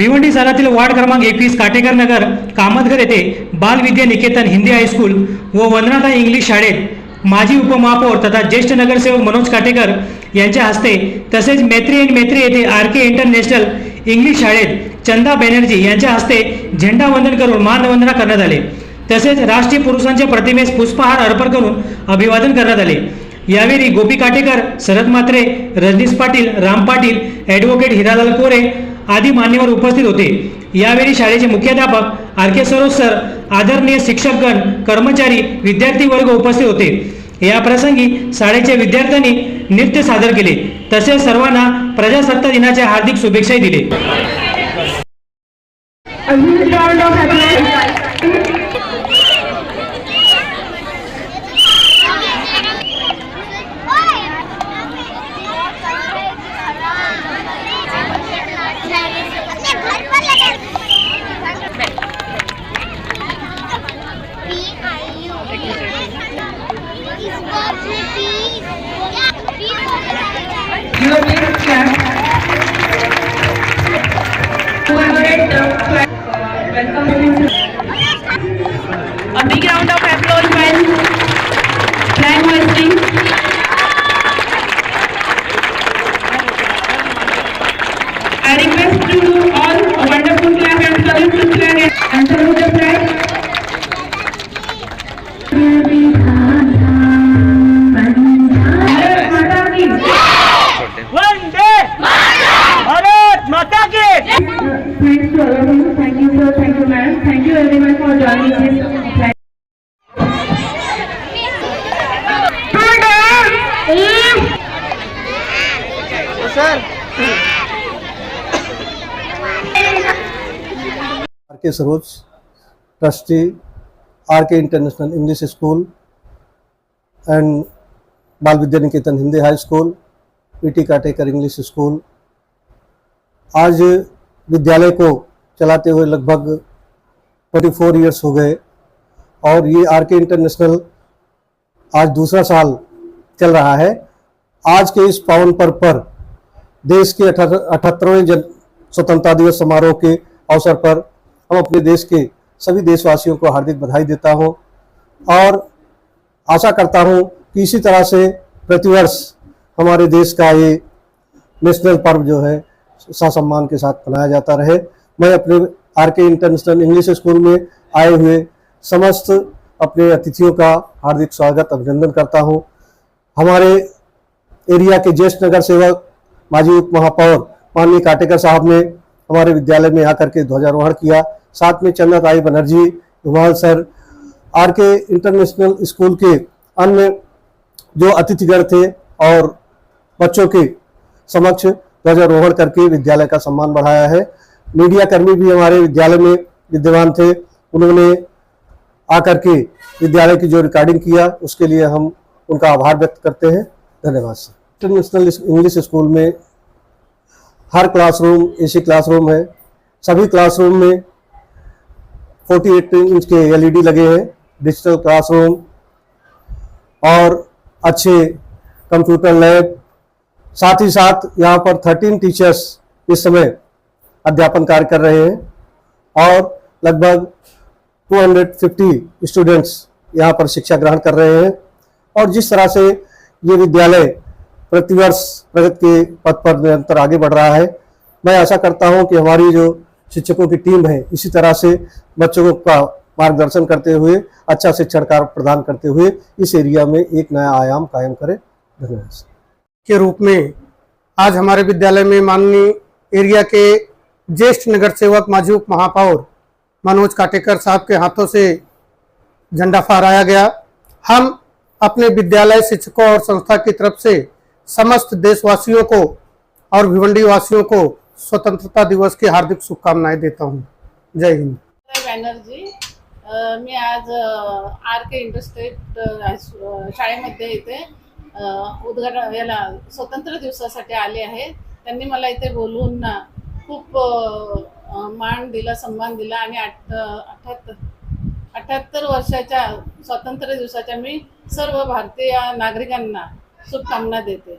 भिवंडी शहरातील वार्ड क्रमांक एकवीस काटेकर नगर कामतघर येथे बालविद्या निकेतन हिंदी हायस्कूल व वंदनाता इंग्लिश शाळेत माजी उपमहापौर तथा ज्येष्ठ नगरसेवक मनोज काटेकर यांच्या हस्ते तसेच मैत्री अँड मैत्री येथे आर के इंटरनॅशनल इंग्लिश शाळेत चंदा बॅनर्जी यांच्या हस्ते झेंडा वंदन करून मानवंदना करण्यात आले. तसेच राष्ट्रीय पुरुषांच्या प्रतिमेस पुष्पहार अर्पण करून अभिवादन करण्यात आले. यावेळी गोपी काटेकर शरद मात्रे रजनीश पाटील राम पाटील ॲडव्होकेट हिरालाल कोरे आदी मान्यवर उपस्थित होते. यावेळी शाळेचे मुख्याध्यापक आर के सरोज सर आदरणीय शिक्षकगण कर्मचारी विद्यार्थी वर्ग उपस्थित होते. या प्रसंगी शाळेच्या विद्यार्थ्यांनी नृत्य सादर केले. तसेच सर्वांना प्रजासत्ताक दिनाच्या हार्दिक शुभेच्छाही दिले. Obrigado. R K Saroj trustee R K international English school and Bal Vidya Niketan Hindi high school P T Katekar English school आज विद्यालय को चलाते हुए लगभग 24 इयर्स हो गए। और ये आर के इंटरनेशनल आज दूसरा साल चल रहा है। आज के इस पावन पर्व पर देश के अठहत्तरवें जन स्वतंत्रता दिवस समारोह के अवसर पर हम अपने देश के सभी देशवासियों को हार्दिक बधाई देता हूँ। और आशा करता हूँ कि इसी तरह से प्रतिवर्ष हमारे देश का ये नेशनल पर्व जो है सम्मान के साथ मनाया जाता रहे। मैं अपने are K international English school में आए हुए समस्त अपने अतिथियों का हार्दिक स्वागत, अभिनंदन करता हूँ। हमारे एरिया के ज्येष्ठ नगर सेवक माजी उप महापौर माननीय काटेकर साहब ने हमारे विद्यालय में आकर के ध्वजारोहण किया। साथ में Chandratai Banerjee Dhumal sir R K international school के अन्य जो अतिथिगण थे और बच्चों के समक्ष ध्वजारोहण करके विद्यालय का सम्मान बढ़ाया है। मीडिया कर्मी भी हमारे विद्यालय में विद्यमान थे। उन्होंने आकर के विद्यालय की जो रिकॉर्डिंग किया, उसके लिए हम उनका आभार व्यक्त करते हैं। धन्यवाद, सर। इंटरनेशनल इंग्लिश स्कूल में हर क्लासरूम एसी क्लासरूम है। सभी क्लासरूम में 48 इंच के एलईडी लगे हैं। डिजिटल क्लासरूम और अच्छे कंप्यूटर लैब साथ ही साथ यहाँ पर 13 टीचर्स इस समय अध्यापन कार्य कर रहे हैं और लगभग 250 स्टूडेंट्स यहाँ पर शिक्षा ग्रहण कर रहे हैं। और जिस तरह से ये विद्यालय प्रतिवर्ष प्रगति के पथ पर निरंतर आगे बढ़ रहा है, मैं आशा करता हूँ कि हमारी जो शिक्षकों की टीम है, इसी तरह से बच्चों का मार्गदर्शन करते हुए अच्छा शिक्षण कार्य प्रदान करते हुए इस एरिया में एक नया आयाम कायम करे। धन्यवाद। के रूप में आज हमारे विद्यालय में माननीय एरिया के ज्येष्ठ नगर सेवक माजी उप महापौर मनोज काटेकर साहब के हाथों से झंडा फहराया गया। हम अपने विद्यालय शिक्षकों और संस्था की तरफ़ से समस्त देशवासियों को और भिवंडी वासियों को स्वतंत्रता दिवस की हार्दिक शुभकामनाएँ देता हूँ। जय हिंद। बॅनर्जी। मी आज आर के अ, शाळेमध्ये इथे उद्घाटन स्वतंत्र दिवसासाठी आले आहे त्यांनी मला इथे बोलवून ना खूप मान दिला सन्मान दिला आणि आठ अठ्याहत्तर अठ्याहत्तर वर्षाच्या स्वातंत्र्य दिवसाच्या मी सर्व भारतीय नागरिकांना शुभकामना देते.